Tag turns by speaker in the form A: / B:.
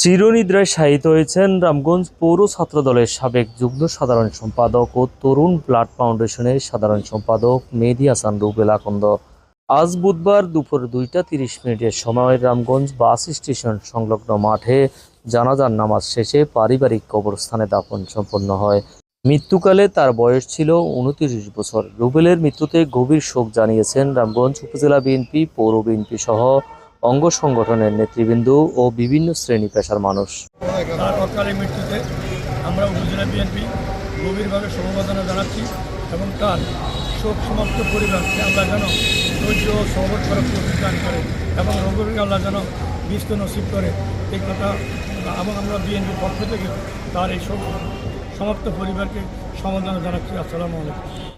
A: চিরনিদ্রায় শায়িত হয়েছেন রামগঞ্জ পৌর ছাত্রদলের সাবেক যুগ্ম সাধারণ সম্পাদক ও তরুণ ব্লাড ফাউন্ডেশনের সাধারণ সম্পাদক মেহেদি হাসান রুবেল আকন্দ। আজ বুধবার দুপুর দুইটা তিরিশ মিনিটের সময় রামগঞ্জ বাস স্টেশন সংলগ্ন মাঠে জানাজার নামাজ শেষে পারিবারিক কবরস্থানে দাফন সম্পন্ন হয়। মৃত্যুকালে তার বয়স ছিল উনত্রিশ বছর। রুবেলের মৃত্যুতে গভীর শোক জানিয়েছেন রামগঞ্জ উপজেলা বিএনপি, পৌর বিএনপি সহ অঙ্গ সংগঠনের নেতৃবৃন্দ ও বিভিন্ন শ্রেণি পেশার মানুষ।
B: তার মৃত্যুতে আমরা উপজেলা বিএনপি গভীরভাবে সমবেদনা জানাচ্ছি এবং তার শোক সমাপ্ত পরিবারকে আল্লাহ যেন ধৈর্য ও সহবত করার প্রতিদান করে এবং রোগীকে আল্লাহ যেন বিস্ত নসিব করে। এই কথা এবং আমরা বিএনপির পক্ষ থেকে তার এই শোক সমাপ্ত পরিবারকে সমবেদনা জানাচ্ছি। আসসালামু আলাইকুম।